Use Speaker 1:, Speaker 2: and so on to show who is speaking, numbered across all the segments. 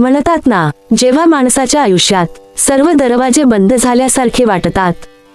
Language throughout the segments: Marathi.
Speaker 1: म्हणतात ना जेव्हा माणसाच्या आयुष्यात सर्व दरवाजे बंद झाल्यासारखे वाटतात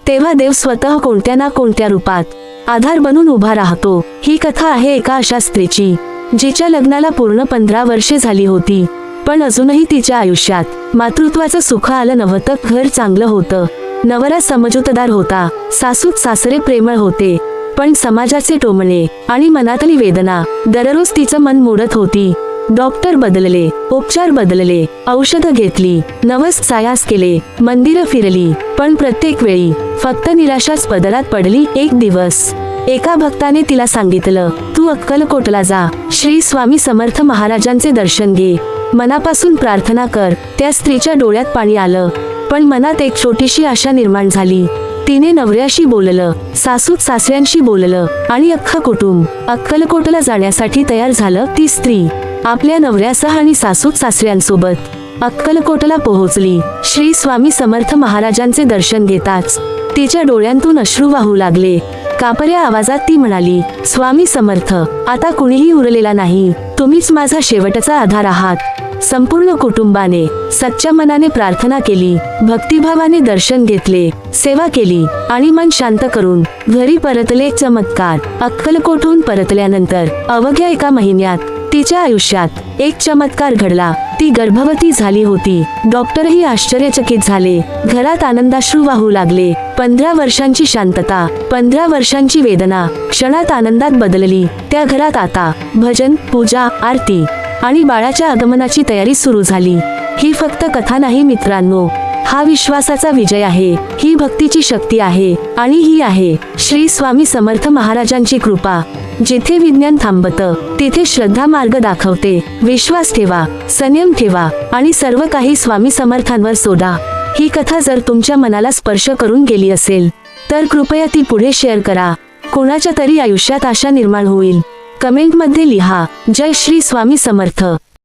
Speaker 1: तेव्हा देव स्वतः कोणत्या ना कोणत्या रूपात आधार बनून उभा राहतो. ही कथा आहे एका अशा स्त्रीची जिच्या लग्नाला पूर्ण पंधरा वर्षे झाली होती. पण अजूनही तिच्या आयुष्यात मातृत्वाचं सुख आलं नव्हतं घर चांगलं होतं. नवरा समजूतदार होता सासूत सासरे प्रेमळ होते. पण समाजाचे टोमणे आणि मनातली वेदना दररोज तिचं मन मोडत होती. डॉक्टर बदलले उपचार बदलले औषधं घेतली नवस सायास केले मंदिरं फिरली पण प्रत्येक वेळी फक्त निराशाच पदरात पडली एक दिवस. एका भक्ताने तिला सांगितलं तू अक्कलकोटला जा. श्री स्वामी समर्थ महाराजांचे दर्शन घे. मनापासून प्रार्थना कर. त्या स्त्रीच्या डोळ्यात पाणी आलं. पण मनात एक छोटीशी आशा निर्माण झाली. तिने नवऱ्याशी बोललं सासूत सासऱ्यांशी बोललं आणि अख्खं कुटुंब अक्कलकोटला जाण्यासाठी तयार झालं ती स्त्री. आपल्या नवऱ्यासह आणि सासूत सासऱ्यांसोबत अक्कलकोटला पोहोचली. श्री स्वामी समर्थ महाराजांचे दर्शन घेताच तिच्या डोळ्यांतून अश्रू वाहू लागले. कापऱ्या आवाजात ती म्हणाली स्वामी समर्थ आता कुणीही उरलेला नाही. तुम्हीच माझा शेवटचा आधार आहात. संपूर्ण कुटुंबाने सच्च्या मनाने प्रार्थना केली. भक्तिभावाने दर्शन घेतले सेवा केली आणि मन शांत करून घरी परतले चमत्कार. अक्कलकोटहून परतल्यानंतर अवघ्या एका महिन्यात तिच्या आयुष्यात एक चमत्कार घडला. ती गर्भवती झाली होती. डॉक्टरही आश्चर्यचकित झाले. घरात आनंदाश्रू वाहू लागले. पंधरा वर्षांची शांतता पंधरा वर्षांची वेदना क्षणात आनंदात बदलली. त्या घरात आता भजन पूजा आरती आणि बाळाच्या आगमनाची तयारी सुरू झाली. ही फक्त कथा नाही मित्रांनो. हा विश्वासाचा विजय आहे. ही भक्तीची शक्ती आहे आणि ही आहे. श्री स्वामी समर्थ महाराजांची कृपा. जेथे विज्ञान थांबतं तिथे श्रद्धा मार्ग दाखवते. विश्वास ठेवा संयम ठेवा आणि सर्व काही स्वामी समर्थांवर सोडा. ही कथा जर तुमच्या मनाला स्पर्श करून गेली असेल तर कृपया ती पुढे शेअर करा. कोणाच्या तरी आयुष्यात आशा निर्माण होईल. कमेंटमध्ये लिहा जय श्री स्वामी समर्थ.